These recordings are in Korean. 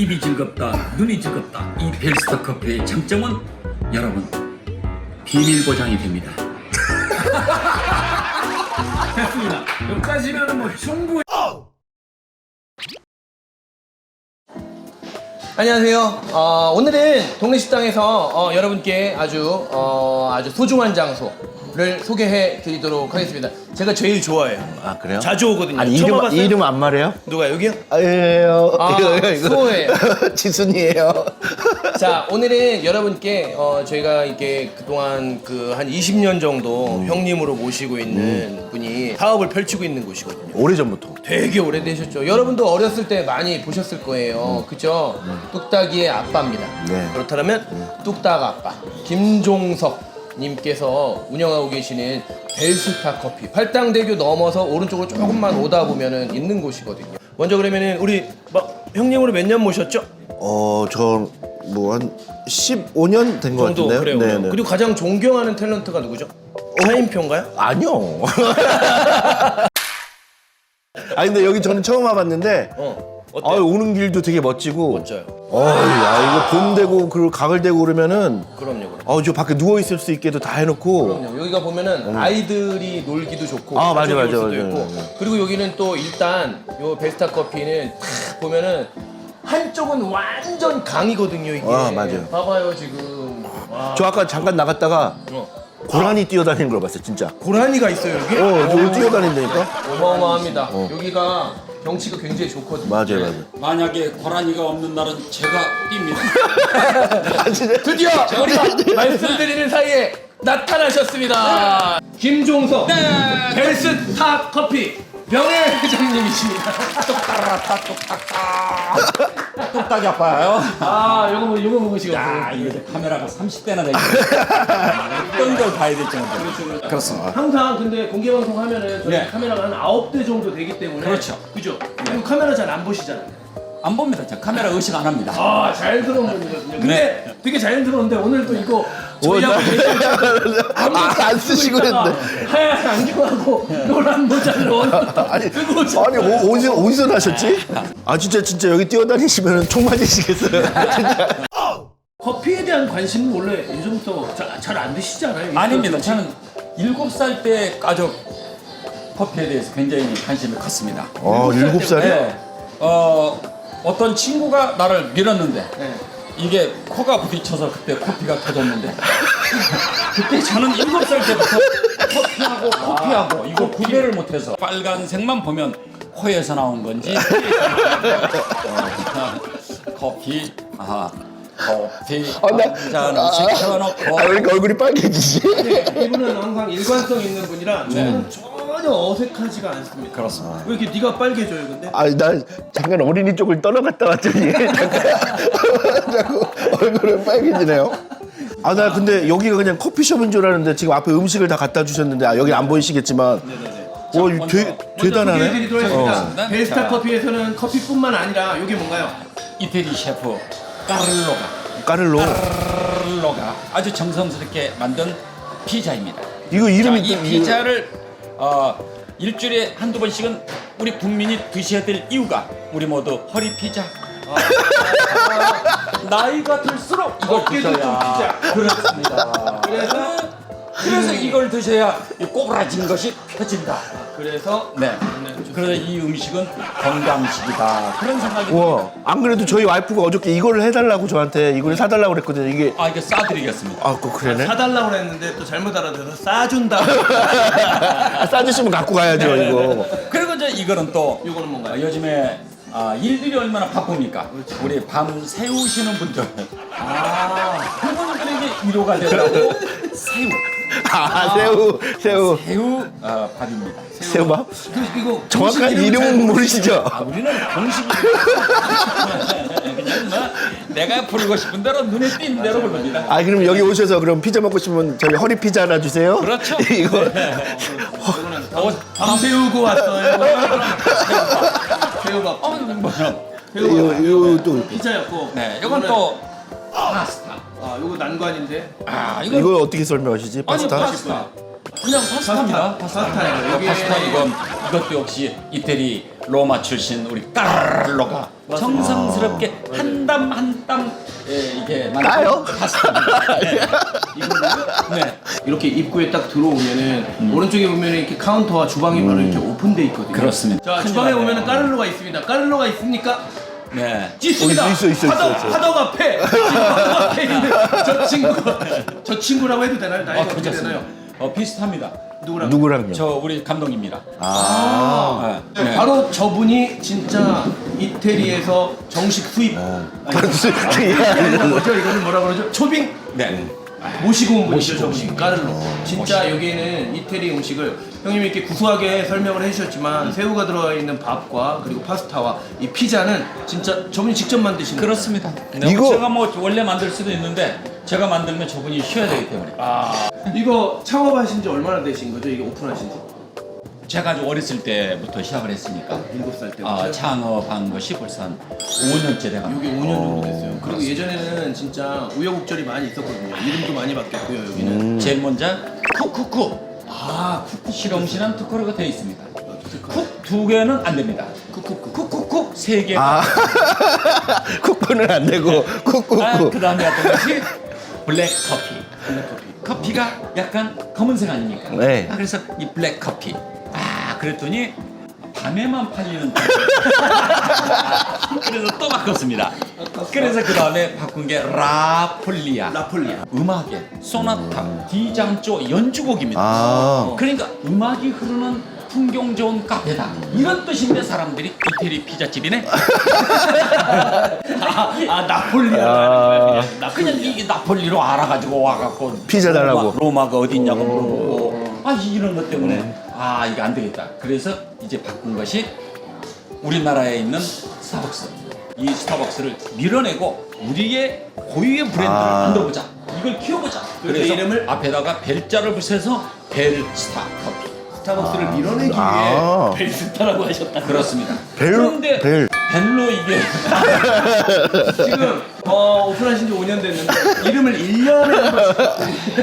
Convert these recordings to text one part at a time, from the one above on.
입이 즐겁다, 눈이 즐겁다. 이 벨스터 커피의 장점은 여러분 비밀 보장이 됩니다. 됐습니다. 여기까지면 뭐 충분히. 안녕하세요. 어, 오늘은 동네 식당에서 어, 여러분께 아주 어, 아주 소중한 장소 를 소개해 드리도록 하겠습니다. 제가 제일 좋아해요. 아 그래요? 자주 오거든요. 아니 처음 이름 와봤어요? 이름 안 말해요? 누가 여기요? 아예요. 아, 수호예요. 지순이에요. 자, 오늘은 여러분께 어, 저희가 이렇게 그동안 그 한 20년 정도 음. 형님으로 모시고 있는 분이 사업을 펼치고 있는 곳이거든요. 오래 전부터. 되게 오래되셨죠. 여러분도 어렸을 때 많이 보셨을 거예요. 그죠? 뚝딱이의 아빠입니다. 네. 그렇다면 뚝딱 아빠 김종석 님께서 운영하고 계시는 벨스타 커피 팔당대교 넘어서 오른쪽으로 조금만 오다 보면은 있는 곳이거든요. 먼저 그러면은 우리 막 형님으로 몇 년 모셨죠? 어 저 뭐 한 15년 된 것 정도 같은데요. 그래요. 네네. 그리고 가장 존경하는 탤런트가 누구죠? 차인표인가요? 아니요. 아니 근데 여기 저는 처음 와봤는데 어. 아? 오는 길도 되게 멋지고. 멋져요. 어이, 야 이거 봄 되고 그리고 가을 되고 그러면은 그럼요, 그럼. 어저 밖에 누워 있을 수 있게도 다 해놓고. 그럼요. 여기가 보면은 아이들이 놀기도 좋고 아, 맞아, 가족이 맞아, 올 수도 맞아, 있고. 맞아. 그리고 여기는 또 일단 요 베스타 커피는 탁 보면은 한쪽은 완전 강이거든요 이게. 아, 맞아요. 봐봐요 지금. 와. 저 아까 잠깐 나갔다가 어. 고라니 뛰어다니는 걸 봤어요 진짜. 고라니가 있어요 여기? 어, 저 뛰어다닌다니까? 어마어마합니다. 여기가 경치가 굉장히 좋거든요. 맞아요, 맞아요. 만약에 고라니가 없는 날은 제가 뜁니다. 아, 진짜? 드디어 우리가 말씀드리는 사이에 나타나셨습니다. 김종석 벨스타 커피 명예 회장님이십니다. 똑딱 이 아파요. 아, 요거 뭐 요거 먹으시거든요. 아, 이거 카메라가 30대나 되니까 어떤 걸 봐야 될지 모르겠어요. 그렇습니다. 항상 근데 공개 방송 하면은 저희 네. 카메라가 한 아홉 대 정도 되기 때문에 그렇죠. 그죠? 그리고 카메라 잘 안 보시잖아요. 안 봅니다. 저 카메라 의식 안 합니다. 아, 자연스러운 분이거든요. 근데 네. 되게 자연스러운데 오늘 또 이거 뭐, 저희하고 아, 안 쓰시고 했는데. 하얀 안경하고 노란 모자를 얹 아니, 쓰고 아니 어, 어디서 어디서 나셨지? 아 진짜 진짜 여기 뛰어다니시면 총 맞으시겠어요. 진짜. 커피에 대한 관심은 원래 예전부터 잘 안 드시지 않아요? 아닙니다. 저는 7살 때 가족 커피에 대해서 굉장히 관심이 컸습니다. 아 일곱 살이요? 네. 어, 어떤 친구가 나를 밀었는데 네. 이게 코가 부딪혀서 그때 커피가 터졌는데. 그때 저는 일곱 살 때부터 커피하고 커피하고 이거 구별을 못해서 빨간색만 보면 코에서 나온 건지. 어, 커피. 아 커피. 한 시켜놓고 아, 왜 이렇게 얼굴이 빨개지지? 이분은 항상 일관성 있는 분이라 저는 전혀 어색하지가 않습니다. 그렇습니다. 왜 이렇게 네가 빨개져요, 근데? 아니 나 잠깐 어린이 쪽을 떠나갔다 왔더니 잠깐 자꾸 얼굴이 빨개지네요. 아 나 근데 여기가 그냥 커피숍인 줄 알았는데 지금 앞에 음식을 다 갖다 주셨는데 아 여기 안 보이시겠지만 와 이거 되게 대단하네. 소개해드리도록 하겠습니다. 어. 베스타 자. 커피에서는 커피뿐만 아니라 이게 뭔가요? 이태리 셰프 까를로가 까를로 까를로가 아주 정성스럽게 만든 피자입니다. 이거 자, 이름이 이 또- 피자를 어, 일주일에 한두 번씩은 우리 국민이 드셔야 될 이유가 우리 모두 허리 피자. 아, 나이가 들수록 이걸 어깨도 좀 드셔야 피자. 그렇습니다. 그래서 그래서 이걸 드셔야 이 꼬부라진 것이 펴진다. 그래서 네. 그래서 이 음식은 건강식이다. 그런 생각이 와, 듭니다. 안 그래도 저희 와이프가 어저께 이거를 해달라고 저한테 이걸 사달라고 그랬거든요. 이게 아 이거 싸드리겠습니다. 아, 그 그러네. 사달라고 그랬는데 또 잘못 알아들어서 싸준다. 아, 싸주시면 갖고 가야죠 이거. 그리고 이제 이거는 또 이거는 뭔가요? 어, 요즘에 아, 일들이 얼마나 바쁩니까? 우리 밤 새우시는 분들 아, 그분들에게 위로가 되라고 새우 아 새우 새우 새우 어, 밥입니다. 새우밥? 그, 정확한 공식 이름은 잘 모르시죠? 아 우리는 공식이 그냥 뭐 내가 부르고 싶은 대로 눈에 띈 대로 부릅니다. 아 그럼 여기 오셔서 그럼 피자 먹고 싶으면 저희 허리 피자 하나 주세요. 그렇죠. 이거 어, 밤 새우고 왔어요. 새우밥. 어, 뭐, 이거 이거 또 피자였고. 네, 이건 또 파스타. 아, 요거 난관인데. 아, 이거 이거 어떻게 설명하시지? 아니 파스타? 파스타. 그냥 파스타입니다. 파스타. 파스타. 어, 이게- 파스타 이건 이것도 역시 이태리 로마 출신 우리 까르로가 정성스럽게 한 땀 한 땀 이게 만든 까요? 파스타입니다. 네. 이거는 네. 이렇게 입구에 딱 들어오면은 오른쪽에 보면 이렇게 카운터와 주방이 바로 이렇게 오픈돼 있거든요. 그렇습니다. 자 주방에. 보면은 까르르가 있습니다. 까르르가 있습니까? 네. 있습니다. 어, 있어, 있어, 있어, 하덕, 있어. 하덕 앞에 지금 하덕 앞에 있는 저 친구 저 친구라고 해도 되나요? 나이가 아, 어떻게 괜찮습니다. 되나요? 어, 비슷합니다. 누구랑? 누구랑요? 저 우리 감독입니다. 아. 네. 네. 바로 저분이 진짜 이태리에서 정식 수입 이거는 뭐죠? 이거는 뭐라 그러죠? 초빙 네. 모시고 온 분이죠 모시고 저분 까르로 진짜 여기는 이태리 음식을 형님이 이렇게 구수하게 설명을 해주셨지만 새우가 들어가 있는 밥과 그리고 파스타와 이 피자는 진짜 저분이 직접 만드시는 그렇습니다. 네, 이거- 제가 뭐 원래 만들 수도 있는데 제가 만들면 저분이 쉬어야 되기 때문에 거예요. 이거 창업하신 지 얼마나 되신 거죠? 이게 오픈하신 지? 제가 아주 어렸을 때부터 시작을 했으니까 일곱 살 때부터 아, 창업한 것이 벌써 한 5년째 돼갑니다. 이게 5년 정도 됐어요. 그리고 예전에는 진짜 우여곡절이 많이 있었거든요. 이름도 많이 바뀌었고요. 여기는 제일 먼저 쿡쿡쿡 아 실험실한 특허가 되어 있습니다. 쿡 두 개는 안 됩니다. 쿡쿡쿡 쿡쿡쿡 세 개. 아. 쿡쿠는 안 되고 아, 쿡쿡쿡. 그 다음에 어떤 것이 블랙 커피. 커피가 약간 검은색 아닙니까? 네. 아, 그래서 이 블랙 커피. 아, 그랬더니 밤에만 팔리는. 그래서 또 바꿨습니다. 그래서 그 다음에 바꾼 게 라폴리아. 라폴리아. 음악의 소나타, 디장조 연주곡입니다. 아. 그러니까 음악이 흐르는 풍경 좋은 카페다. 이런 뜻인데 사람들이 이태리 피자집이네. 아, 아 나폴리아. 아. 나 그냥 이 나폴리로 알아가지고 와갖고 피자 달라고. 로마, 로마가 어딨냐고 물어보고 아 이런 것 때문에 아 이거 안 되겠다. 그래서 이제 바꾼 것이 우리나라에 있는 스타벅스. 이 스타벅스를 밀어내고 우리의 고유의 브랜드를 아. 만들어보자. 이걸 키워보자. 그래서 이름을? 앞에다가 벨자를 붙여서 벨스타 커피. 스타벅스를 밀어내기 아. 위해 벨스타라고 하셨다. 그렇습니다. 벨- 그런데 벨. 벨로 이게 지금 어, 오픈하신 지 5년 됐는데 이름을 1년에 한 번씩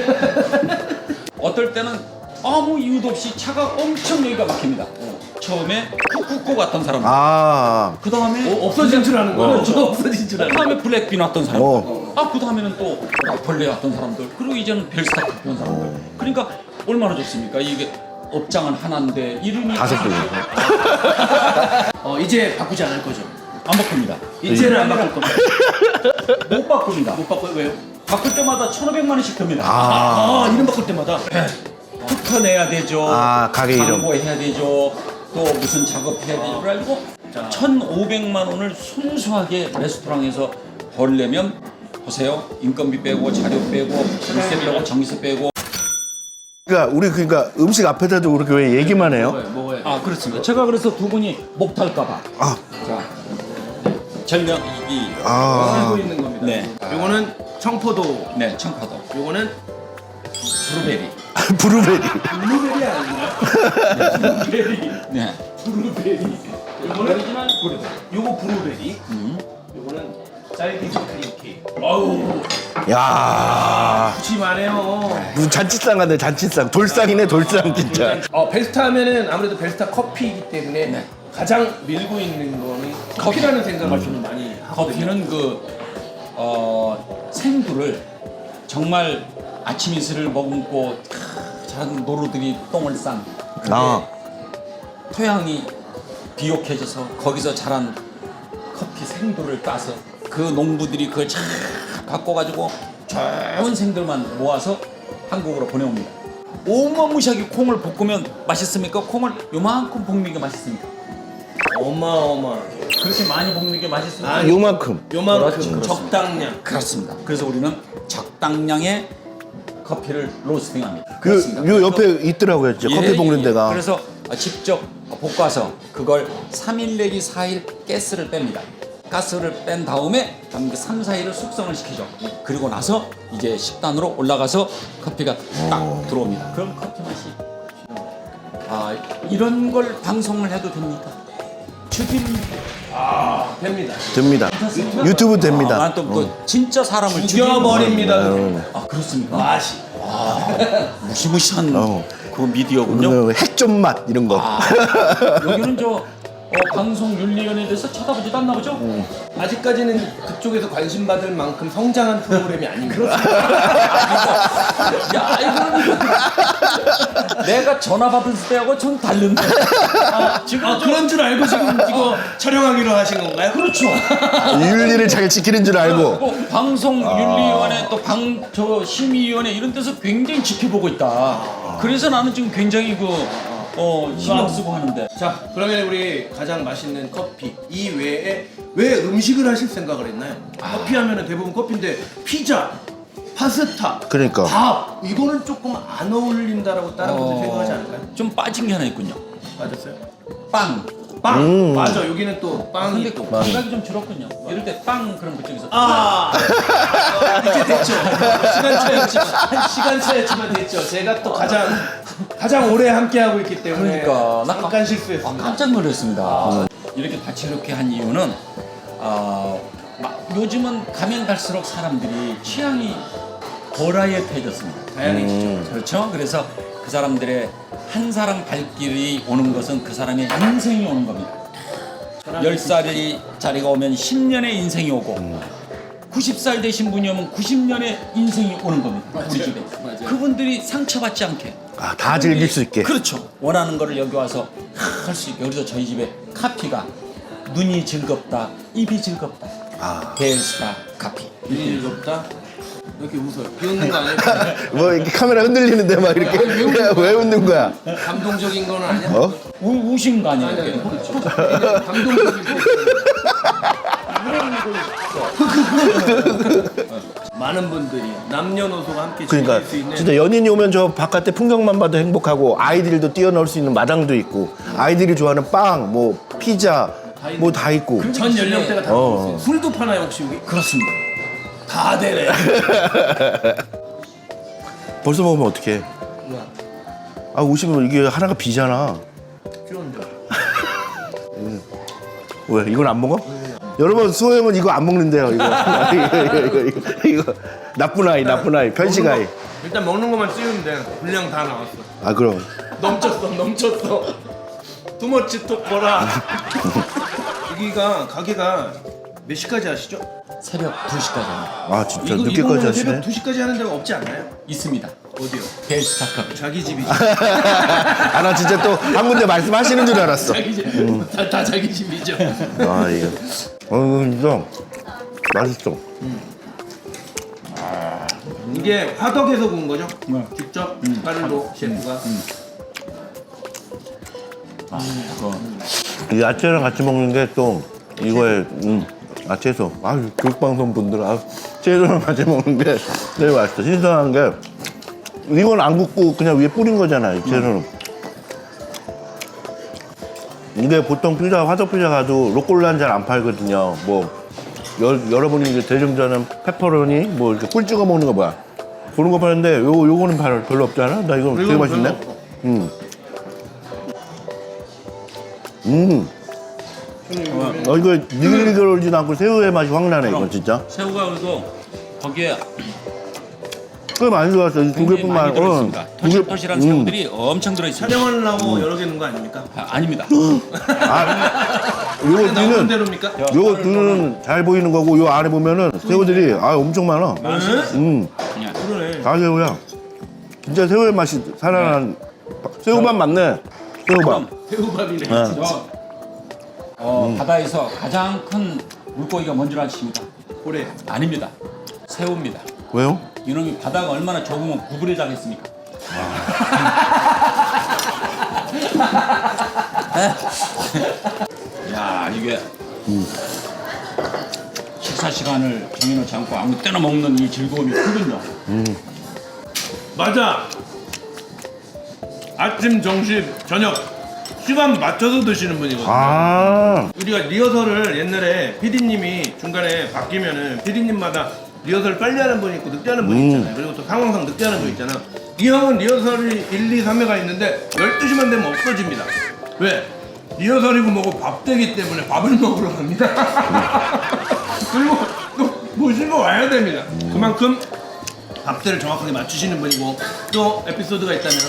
어떨 때는 아무 이유도 없이 차가 엄청 여기가 막힙니다. 처음에 쿡쿡쿡 왔던 사람, 아. 그 다음에 어, 없어진 줄 아는 거예요. 어. 저 없어진 줄그 아는 다음에 블랙빈 왔던 사람, 어. 아 그 다음에는 또 라폴레 왔던 사람들, 그리고 이제는 벨스타 온 사람들. 그러니까 얼마나 좋습니까? 이게 업장은 하나인데 이름이 다섯 개. 어, 이제 바꾸지 않을 거죠. 안 바꿉니다. 이제는 안 바꿀 겁니다. 못 바꿉니다. 못 바꿔요. 왜요? 바꿀 때마다 1,500만 원씩 듭니다. 아. 아, 이름 바꿀 때마다 특허 내야 되죠. 아, 가게 이름. 광고해야 되죠. 또 무슨 작업해야 되죠. 그래가지고 1,500만 원을 순수하게 레스토랑에서 벌려면 보세요. 인건비 빼고 자료 빼고 월세 빼고 전기세 빼고. 그러니까 우리 그러니까 음식 앞에다 두고 그렇게 왜 얘기만 해요? 먹어요. 먹어야 돼. 아 그렇습니다. 제가 그래서 두 분이 목 탈까봐. 아. 자, 절명 이 아. 알고 있는 겁니다. 네. 요거는 청포도. 네, 청파도, 요거는 브루베리. 브루베리. 블루베리 아닌가요? 블루베리. 네. 블루베리. 요거는. 요거 블루베리. 요거는 딸기조 크림 케이크. 아우, 야. 푸짐하네요. 무슨 잔치상 같네 잔치상. 돌상이네 돌상 진짜. 어, 벨스타 하면은 아무래도 벨스타 커피이기 때문에 네. 가장 밀고 있는 거는 커피라는 생각을 좀 많이 하거든요. 커피는 그 어, 생두를 정말 아침 이슬을 머금고 크, 자란 노루들이 똥을 싼 아. 토양이 비옥해져서 거기서 자란 커피 생두를 따서 그 농부들이 그걸 잘 바꿔가지고 좋은 생들만 모아서 한국으로 보내옵니다. 어마무시하게 콩을 볶으면 맛있습니까? 콩을 요만큼 볶는 게 맛있습니까? 어마어마하게. 그렇게 많이 볶는 게 맛있습니까? 아, 요만큼. 요만큼 그렇습니다. 적당량. 그렇습니다. 그래서 우리는 적당량의 커피를 로스팅합니다. 그 그렇습니다. 요 옆에 있더라고요. 진짜 예, 커피 볶는 예. 데가. 그래서 직접 볶아서 그걸 3일 내지 4일 가스를 뺍니다. 가스를 뺀 다음에 한 3, 4일을 숙성을 시키죠. 그리고 나서 이제 식단으로 올라가서 커피가 딱 들어옵니다. 그럼 커피 맛이 아 이런 걸 방송을 해도 됩니까? 죽입 니다. 됩니다. 됩니다. 유튜브 됩니다. 어. 아, 난또 그 진짜 사람을 죽여버립니다. 아 그렇습니까? 맛이. 무시무시한 어. 그 미디어군요. 음, 핵좀 맛 이런 거. 아, 여기는 저 어, 방송 윤리위원회에 대해서 쳐다보지도 않나 보죠? 아직까지는 그쪽에서 관심 받을 만큼 성장한 프로그램이 아닙니다. 야, 이거는 내가 전화 받을 때하고 좀 다른데. 아, 지금 아, 저- 그런 줄 알고 지금 이거 촬영하기로 하신 건가요? 그렇죠. 윤리를 잘 지키는 줄 알고. 뭐 방송 윤리위원회 또 방 저 심의위원회 이런 데서 굉장히 지켜보고 있다. 그래서 나는 지금 굉장히 그 어, 신경 쓰고 하는데. 자, 그러면 우리 가장 맛있는 커피 이 외에 왜 음식을 하실 생각을 했나요? 커피 하면은 대부분 커피인데 피자, 파스타, 그러니까. 밥 이거는 조금 안 어울린다라고 다른 분들 생각하지 않을까요? 좀 빠진 게 하나 있군요. 맞았어요? 빵. 빵 맞아 여기는 또 빵이 근데 또 감각이 좀 줄었군요. 이럴 때 빵 그럼 그쪽에서 아, 이제 됐죠. 시간 차였지만 시간 차였지만 됐죠. 제가 또 가장 가장 오래 함께 하고 있기 때문에 그러니까 나 잠깐 아, 실수했습니다. 깜짝 놀랐습니다. 이렇게 다채롭게 한 이유는 아, 막 요즘은 가면 갈수록 사람들이 취향이 버라이어티해졌습니다. 다양해지죠. 그렇죠? 그래서 그 사람들의 한 사람 발길이 오는 것은 그 사람의 인생이 오는 겁니다. 10살이 자리가 오면 10년의 인생이 오고 90살 되신 분이 오면 90년의 인생이 오는 겁니다. 우리 집에. 그분들이 상처받지 않게. 아, 다 즐길 수 있게. 그렇죠. 원하는 거를 여기 와서 할 수 있게. 그래서 저희 집에 카피가 눈이 즐겁다, 입이 즐겁다. 아. 베일스타 카피. 즐겁다. 왜 이렇게 웃어요? 비 웃는 거 아니에요? 뭐 이렇게 카메라 흔들리는데 막 이렇게 왜 웃는 거야? 감동적인 거는 아니야? 어? 우, 우신 거 아니에요? 아니, 아니? 그렇죠. 그냥 감동적인 거. 많은 분들이 남녀노소가 함께 그러니까 즐길 수 있는 진짜 연인이 오면 저 바깥에 풍경만 봐도 행복하고 아이들도 뛰어놀 수 있는 마당도 있고 아이들이 좋아하는 빵, 뭐 피자, 뭐 다 있고. 전 연령대가 다 어. 먹을 수 있어요. 술도 파나요 혹시 여기? 그렇습니다. 다 되네. 벌써 먹으면 어떡해? 아 오시면 이게 하나가 비잖아. 쫀죠. 왜 이건 안 먹어? 여러분 수호 형은 이거 안 먹는데요. 이거 이거, 이거, 이거, 나쁜 아이, 나쁜 아이, 편식 아이. 일단 먹는 것만 찌우면 돼. 분량 다 나왔어. 아 그럼 넘쳤어, 넘쳤어. 투머치 토커라. 여기가 가게가 몇 시까지 하시죠? 새벽 2시까지 합니다. 아 진짜 이거 늦게까지 하시네. 새벽 2시까지 하는 데가 없지 않나요? 있습니다. 어디요? 베일스타 카피. 자기 집이지. 아 나 진짜 또 한 군데 말씀하시는 줄 알았어. 자기 집. 다, 다 자기 집이죠. 아 이거. 어 진짜 맛있어. 이게 화덕에서 구운 거죠? 직접 숟가락으로 셰프가. 아, 그거. 이 야채랑 같이 먹는 게 또 이거에 음, 아 채소. 아 교육방송 분들 아 채소랑 같이 먹는 게 되게 맛있어. 신선한 게 이건 안 굽고 그냥 위에 뿌린 거잖아. 이 채소는. 이게 보통 피자 화덕 피자 가도 로꼴라는 잘안 팔거든요. 뭐 여, 여러분이 이제 대중자는 페퍼로니 뭐 이렇게 꿀 찍어 먹는 거 뭐야? 그런 거 파는데 요 요거는 별- 별로 없잖아. 나 이거 되게 맛있네. 별로. 음. 음. 어 이거 니글니글하지도 않고 새우의 맛이 확 나네 이거 진짜. 새우가 그리고 거기에 꽤 많이 들어갔어. 이두 굉장히 개뿐만 많이 아니라. 들어있습니다. 어, 두 개- 토실토실한 음. 새우들이 엄청 들어있습니다. 촬영하려고 여러 개 넣은 거 아닙니까? 아, 아닙니다. 아, 요거 나오는 뒤는 대로입니까? 요거 뒤는 잘 보이는 거고 요 안에 보면은 새우들이 아 엄청 많아. 음. 그냥 그러네. 다 새우야. 진짜 새우의 맛이 살아난 새우밥 맞네. 새우밥. 새우밥이네. 네. 진짜. 어, 바다에서 가장 큰 물고기가 뭔 줄 아십니까? 고래. 아닙니다. 새우입니다. 왜요? 이놈이 바다가 얼마나 좁으면 구부려 자겠습니까? 야 이게 식사 시간을 정해놓지 않고 아무 때나 먹는 이 즐거움이 크군요. 맞아. 아침, 점심, 저녁 시간 맞춰서 드시는 분이거든요. 아. 우리가 리허설을 옛날에 PD님이 중간에 바뀌면은 PD님마다 리허설 빨리 하는 분이 있고 늦게 하는 분이 음. 있잖아요. 그리고 또 상황상 늦게 하는 분 있잖아. 이 형은 리허설이 1, 2, 3회가 있는데 12시만 되면 없어집니다. 왜? 리허설이고 뭐고 밥 되기 때문에 밥을 먹으러 갑니다. 그리고 또 모시고 와야 됩니다. 그만큼 밥들을 정확하게 맞추시는 분이고 또 에피소드가 있다면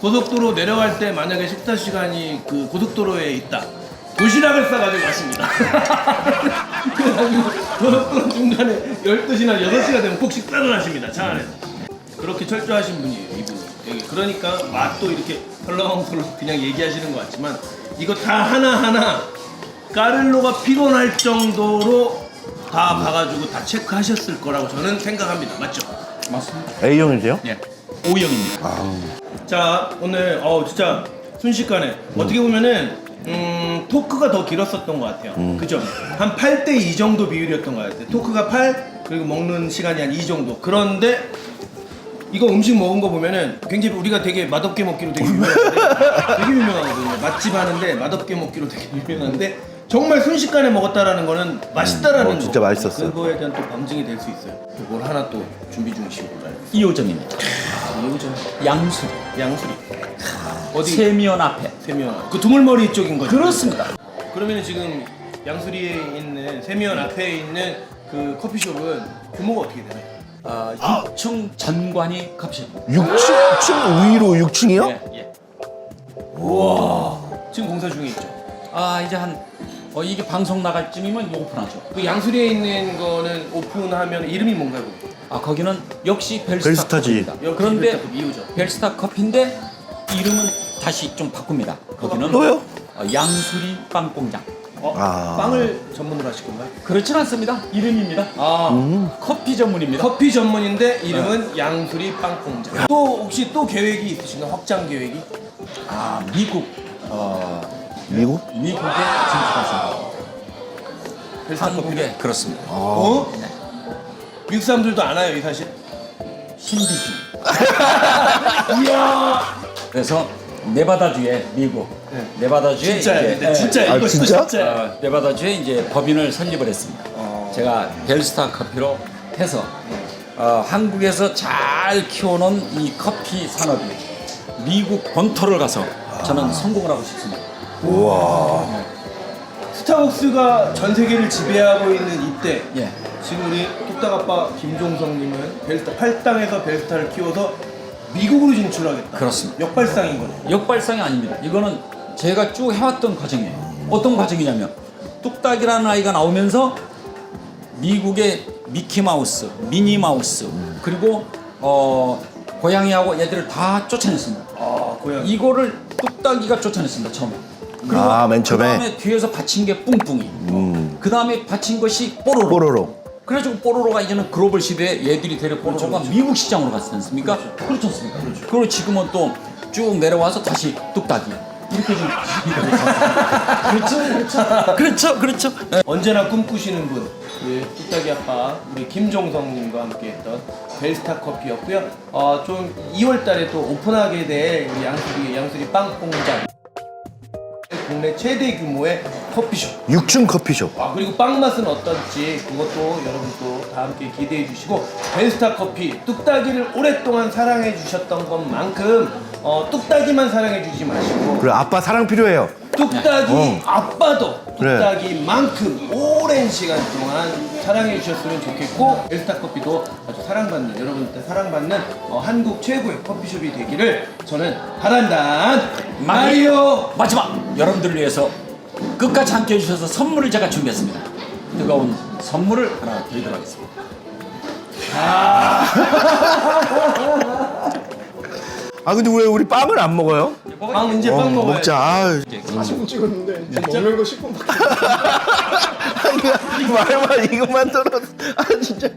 고속도로 내려갈 때 만약에 식사 시간이 그 고속도로에 있다. 도시락을 싸가지고 왔습니다. 고속도로 중간에 12시나 6시가 되면 꼭 식사를 하십니다. 차 안에서. 그렇게 철저하신 분이에요, 이분. 여기. 그러니까 맛도 이렇게 덜렁덜렁 그냥 얘기하시는 것 같지만 이거 다 하나하나 까를로가 피곤할 정도로 다 봐가지고 다 체크하셨을 거라고 저는 생각합니다. 맞죠? 맞습니다. A형이세요? 예. O형입니다. 자 오늘 어 진짜 순식간에 어떻게 보면은 음, 토크가 더 길었었던 것 같아요. 그죠? 한 8대 2 정도 비율이었던 것 같아요. 토크가 8 그리고 먹는 시간이 한 2 정도. 그런데 이거 음식 먹은 거 보면은 굉장히 우리가 되게 맛없게 먹기로 되게 유명한데 되게 유명하거든요. 맛집 하는데 맛없게 먹기로 되게 유명한데 정말 순식간에 먹었다라는 거는 맛있다라는 어, 진짜 거. 맛있었어요. 그거에 대한 또 검증이 될 수 있어요. 뭘 하나 또 준비 중이시고 그래요. 2호점입니다. 이거죠. 양수리. 양수리. 어디? 세면 앞에. 세미연 그 두물머리 쪽인 거죠? 그렇습니다. 그러면 지금 양수리에 있는 세미연 앞에 있는 그 커피숍은 규모가 어떻게 되나요? 아, 6층 전관이 커피숍. 6층, 층 위로 6층이요? 예, 예. 지금 공사 중에 있죠. 아, 이제 한 어, 이게 방송 나갈 쯤이면 오픈하죠. 그 양수리에 있는 거는 오픈하면 이름이 뭔가요? 거기? 아, 거기는 역시 벨스타 벨스타지. 커피입니다. 역시 그런데 벨스타 커피 이유죠. 벨스타 커피인데 이름은 다시 좀 바꿉니다. 거기는 또요? 어, 양수리 빵 공장. 어? 아. 빵을 전문으로 하실 건가요? 그렇진 않습니다. 이름입니다. 아 커피 전문입니다. 커피 전문인데 이름은 양수리 빵 공장. 또 혹시 또 계획이 있으신가요? 확장 계획이? 아, 미국 어, 미국? 미국에 커피를? 한국에 그렇습니다. 어? 미국 사람들도 아나요 이 사실? 신비주. 그래서 네바다주에 미국 네. 네바다주에 진짜요? 이제 근데 예, 진짜 아, 이거 진짜? 진짜. 어, 네바다주에 이제 법인을 설립을 했습니다. 제가 벨스타 커피로 해서 어, 한국에서 잘 키워놓은 이 커피 산업이 미국 본토를 가서 저는 성공을 하고 싶습니다. 스타벅스가 전 세계를 지배하고 있는 이때 예. 지금 우리 뚝딱 아빠 김종성님은 벨스타 8당에서 벨스타를 키워서 미국으로 진출하겠다. 그렇습니다. 역발상인 거네. 역발상이 아닙니다. 이거는 제가 쭉 해왔던 과정이에요. 어떤 과정이냐면 뚝딱이라는 아이가 나오면서 미국의 미키 마우스, 미니 마우스 그리고 어 고양이하고 얘들을 다 쫓아냈습니다. 아 고양. 이거를 뚝딱이가 쫓아냈습니다 처음에. 그리고 아, 맨 처음에? 그다음에 뒤에서 받친 게 뿡뿡이. 그다음에 받친 것이 뽀로로. 뽀로로. 그래가지고 뽀로로가 이제는 글로벌 시대에 얘들이 데려 뽀로로가 미국 시장으로 갔지 않습니까? 그렇지 않습니까? 그리고 지금은 또 쭉 내려와서 다시 뚝딱이. 이렇게 좀 그렇죠, 그렇죠, 그렇죠, 그렇죠. 언제나 꿈꾸시는 분, 우리 뚝딱이 아빠 우리 김종성님과 함께했던 벨스타 커피였고요. 어, 좀 2월달에 또 오픈하게 될 우리 양수리 양수리 빵 공장 국내 최대 규모의 커피숍. 6층 커피숍. 아 그리고 빵 맛은 어떨지 그것도 여러분 또 다 함께 기대해 주시고 벨스타 커피 뚝딱이를 오랫동안 사랑해 주셨던 것만큼 어, 뚝딱이만 사랑해 주지 마시고 그래, 아빠 사랑 필요해요. 뚝딱이 어. 아빠도 그래. 뚝딱이만큼 오랜 시간 동안 사랑해 주셨으면 좋겠고 벨스타 커피도 아주 사랑받는 여러분들 사랑받는 어, 한국 최고의 커피숍이 되기를 저는 바란다 마리오 마지막 여러분들을 위해서 끝까지 함께 해주셔서 선물을 제가 준비했습니다. 뜨거운 선물을 하나 드리도록 하겠습니다. 아, 근데 왜 우리 빵을 안 먹어요? 빵 이제 어, 빵 먹어요 먹자. 아, 40분 찍었는데 지금 먹는 거 10분밖에 말만 이것만 들어. 아, 진짜.